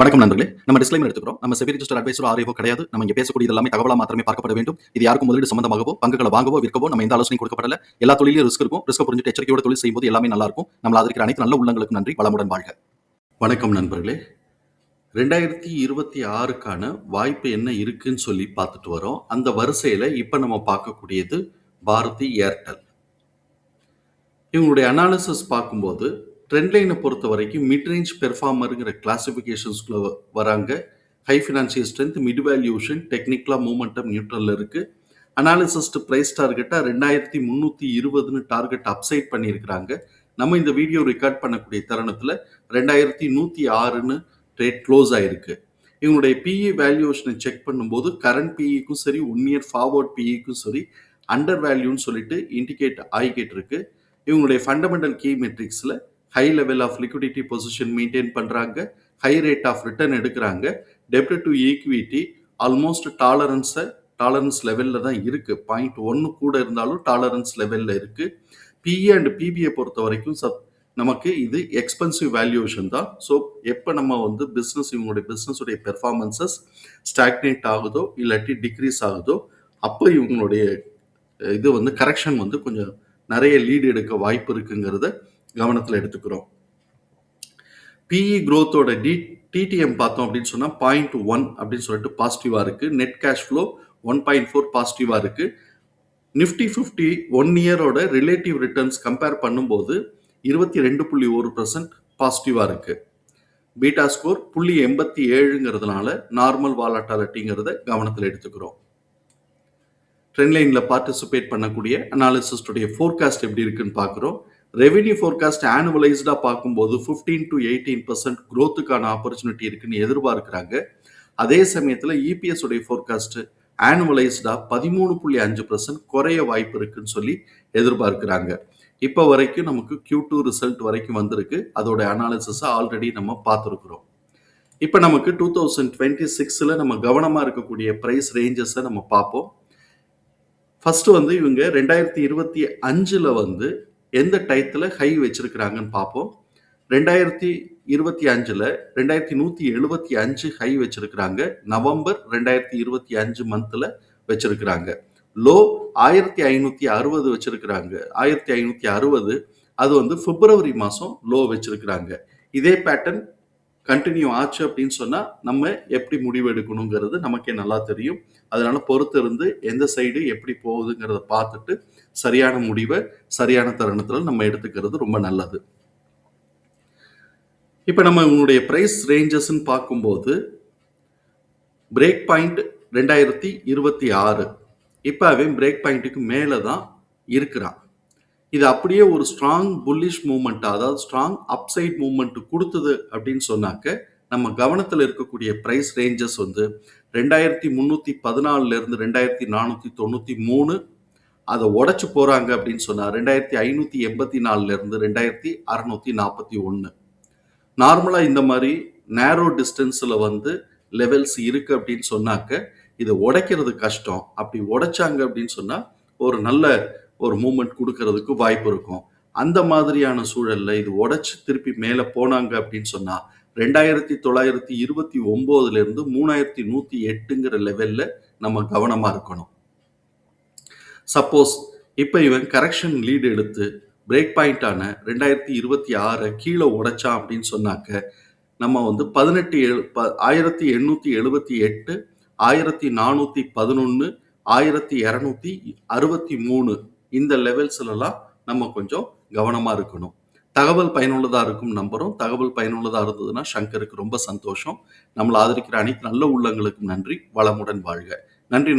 வணக்கம் நண்பர்களே. நம்ம டிஸ்க்ளைமர் எடுத்துக்கிறோம். நம்ம செபி ரிஜிஸ்டர் அட்வைசர் ஆரியோ கிடையாது. நம்ம இங்க பேசக்கூடிய எல்லாமே தகவலா மாத்திரமே பார்க்கப்பட வேண்டும். இது யாருக்கும் முதலீடு சம்பந்தமாகவோ பங்குகளை வாங்கவோ விற்கவோ நம்ம எந்த ஆலோசனை கொடுக்கப்படல. எல்லா தொழிலும் ரிஸ்க் இருக்கும். ரிஸ்க் புரிஞ்சுட்டு எச்சரிக்கையோட தொழில் செய்யும்போது எல்லாமே நல்லா இருக்கும். நம்ம அதற்கு அனைத்து நல்ல உள்ளங்களுக்கு நன்றி. வளமுடன் வாழ்க. வணக்கம் நண்பர்களே. ரெண்டாயிரத்தி இருபத்தி ஆறுக்கான வாய்ப்பு என்ன இருக்குன்னு சொல்லி பார்த்துட்டு வரோம். அந்த வரிசையில் இப்போ நம்ம பார்க்கக்கூடியது பாரதி ஏர்டெல் இவங்களுடைய அனாலிசிஸ் பார்க்கும்போது ட்ரெண்ட் லைனை பொறுத்த வரைக்கும் மிட் ரேஞ்ச் பெர்ஃபார்மருங்கிற கிளாசிஃபிகேஷன்ஸ்குள்ள வராங்க. High financial strength mid valuation டெக்னிக்கலாக மூமெண்டம் நியூட்ரலில் இருக்குது அனாலிசிஸ்ட் ப்ரைஸ் டார்கெட்டாக ரெண்டாயிரத்தி முந்நூற்றி இருபதுன்னு டார்கெட் அப்சைட் பண்ணியிருக்கிறாங்க. நம்ம இந்த வீடியோ ரெக்கார்ட் பண்ணக்கூடிய தருணத்தில் ரெண்டாயிரத்தி நூற்றி ஆறுன்னு ரேட் க்ளோஸ் ஆயிருக்கு. இவங்களுடைய பிஇ வேல்யூஷனை செக் பண்ணும்போது கரண்ட் பிஇக்கும் சரி ஒன் இயர் ஃபார்வர்ட் பிஇக்கும் சரி அண்டர் வேல்யூன்னு சொல்லிட்டு இண்டிகேட் ஆகிக்கிட்டு இருக்கு. இவங்களுடைய fundamental key மெட்ரிக்ஸில் high level of liquidity position maintain பண்ணுறாங்க ஹை ரேட் ஆஃப் ரிட்டர்ன் எடுக்கிறாங்க. டெப்ட் டு ஈக்விட்டி ஆல்மோஸ்ட் டாலரன்ஸை டாலரன்ஸ் லெவலில் தான் இருக்குது பாயிண்ட் ஒன்று கூட இருந்தாலும் டாலரன்ஸ் லெவலில் இருக்குது பிஏ அண்ட் பிபிஐ பொறுத்த வரைக்கும் சப் நமக்கு இது எக்ஸ்பென்சிவ் வேல்யூஷன் தான். ஸோ எப்போ நம்ம வந்து பிஸ்னஸ் இவங்களுடைய பிஸ்னஸுடைய பெர்ஃபார்மன்சஸ் ஸ்டாக்னேட் ஆகுதோ இல்லாட்டி டிக்ரீஸ் ஆகுதோ அப்போ இவங்களுடைய இது வந்து கரெக்ஷன் வந்து கொஞ்சம் நிறைய லீடு எடுக்க வாய்ப்பு இருக்குங்கிறத கவனத்தில் எடுத்துக்கிறோம். பிஇ குரோத்தோட டி டிடிஎம் பார்த்தோம் அப்படின்னு சொன்னால் பாயிண்ட் ஒன் அப்படின்னு சொல்லிட்டு பாசிட்டிவாக இருக்குது net cash flow one point four பாசிட்டிவாக இருக்குது நிஃப்டி ஃபிஃப்டி ஒன் இயரோட ரிலேட்டிவ் ரிட்டர்ன்ஸ் கம்பேர் பண்ணும்போது இருபத்தி ரெண்டு புள்ளி ஒரு பர்சன்ட் பாசிட்டிவாக இருக்குது பீட்டா ஸ்கோர் புள்ளி எண்பத்தி ஏழுங்கிறதுனால நார்மல் வாலட்டாலிட்டிங்கிறத கவனத்தில் எடுத்துக்கிறோம். ட்ரெண்ட் லைனில் பார்ட்டிசிபேட் பண்ணக்கூடிய அனாலிசிஸ்டுடைய ஃபோர்காஸ்ட் எப்படி இருக்குன்னு பார்க்குறோம். ரெவென்யூ ஃபோர்காஸ்ட் ஆனுவலைஸ்டாக பார்க்கும்போது ஃபிஃப்டீன் டு எயிட்டீன் பர்சன்ட் க்ரோத்துக்கான ஆப்பர்ச்சுனிட்டி இருக்குன்னு எதிர்பார்க்குறாங்க. அதே சமயத்தில் இபிஎஸ் உடைய ஃபோர்காஸ்ட் ஆனுவலைஸ்டாக பதிமூணு புள்ளி அஞ்சு பர்சன்ட் குறைய வாய்ப்பு இருக்குன்னு சொல்லி எதிர்பார்க்குறாங்க. இப்போ வரைக்கும் நமக்கு கியூ டூ ரிசல்ட் வரைக்கும் வந்திருக்கு. அதோட அனாலிசிஸை ஆல்ரெடி நம்ம பார்த்துருக்குறோம். இப்போ நமக்கு டூ தௌசண்ட் டுவெண்ட்டி சிக்ஸில் நம்ம கவனமாக இருக்கக்கூடிய ப்ரைஸ் ரேஞ்சஸை நம்ம பார்ப்போம். ஃபஸ்ட்டு வந்து இவங்க ரெண்டாயிரத்தி இருபத்தி அஞ்சில் வந்து எந்த டயத்தில் ஹை வச்சிருக்கிறாங்கன்னு பார்ப்போம் ரெண்டாயிரத்தி இருபத்தி அஞ்சில் ரெண்டாயிரத்தி நூற்றி எழுபத்தி அஞ்சு ஹை வச்சிருக்கிறாங்க. நவம்பர் ரெண்டாயிரத்தி இருபத்தி அஞ்சு மந்தில் வச்சிருக்கிறாங்க. லோ ஆயிரத்தி ஐநூற்றி அறுபது வச்சிருக்கிறாங்க. ஆயிரத்தி ஐநூற்றி அறுபது அது வந்து பிப்ரவரி மாதம் லோ வச்சிருக்கிறாங்க. இதே பேட்டர்ன் கண்டினியூ ஆச்சு அப்படின்னு சொன்னால் நம்ம எப்படி முடிவு எடுக்கணுங்கிறது நமக்கே நல்லா தெரியும். அதனால பொறுத்து இருந்து எந்த சைடு எப்படி போகுதுங்கிறத பார்த்துட்டு சரியான முடிவை சரியான தருணத்தில் நம்ம எடுத்துக்கிறது ரொம்ப நல்லது. இப்போ நம்ம உங்களுடைய ப்ரைஸ் ரேஞ்சஸ்ன்னு பார்க்கும்போது பிரேக் பாயிண்ட் ரெண்டாயிரத்தி இருபத்தி ஆறு. இப்போ அவன் பிரேக் பாயிண்ட்டுக்கு மேலே தான் இருக்கிறான். இது அப்படியே ஒரு ஸ்ட்ராங் புல்லிஷ் மூமெண்ட் அதாவது ஸ்ட்ராங் அப்சைட் மூமெண்ட் கொடுத்தது அப்படின்னு சொன்னாக்க நம்ம கவனத்தில் இருக்கக்கூடிய ப்ரைஸ் ரேஞ்சஸ் வந்து ரெண்டாயிரத்தி முந்நூற்றி பதினாலுலேருந்து ரெண்டாயிரத்தி நானூற்றி தொண்ணூற்றி மூணு அதை உடச்சி போகிறாங்க அப்படின்னு சொன்னால் ரெண்டாயிரத்தி ஐநூற்றி எண்பத்தி நாலுலேருந்து ரெண்டாயிரத்தி அறநூற்றி நாற்பத்தி ஒன்று நார்மலாக இந்த மாதிரி நேரோ டிஸ்டன்ஸில் வந்து லெவல்ஸ் இருக்குது அப்படின்னு சொன்னாக்க இதை உடைக்கிறது கஷ்டம். அப்படி உடைச்சாங்க அப்படின்னு சொன்னால் ஒரு நல்ல ஒரு மூமெண்ட் கொடுக்கறதுக்கு வாய்ப்பு இருக்கும். அந்த மாதிரியான சூழல்ல இது உடைச்சு திருப்பி மேலே போனாங்க அப்படின்னு சொன்னா ரெண்டாயிரத்தி தொள்ளாயிரத்தி இருபத்தி ஒன்பதுல இருந்து மூணாயிரத்தி நூத்தி எட்டுங்கிற லெவல்ல நம்ம கவனமா இருக்கணும். சப்போஸ் இப்போ இவன் கரெக்ஷன் லீடு எடுத்து பிரேக் பாயிண்டான ரெண்டாயிரத்தி இருபத்தி ஆறை கீழே உடைச்சான் அப்படின்னு சொன்னாக்க நம்ம வந்து பதினெட்டு எழு ப ஆயிரத்தி எண்ணூற்றி எழுபத்தி எட்டு ஆயிரத்தி நானூற்றி பதினொன்று ஆயிரத்தி இரநூத்தி அறுபத்தி மூணு இந்த லெவல்ஸ்லலாம் நம்ம கொஞ்சம் கவனமாக இருக்கணும். தகவல் பயனுள்ளதாக இருக்கும் நம்புகிறோம் தகவல் பயனுள்ளதாக இருந்ததுன்னா சங்கருக்கு ரொம்ப சந்தோஷம். நம்மளை ஆதரிக்கிற அனைத்து நல்ல உள்ளங்களுக்கும் நன்றி. வளமுடன் வாழ்க. நன்றி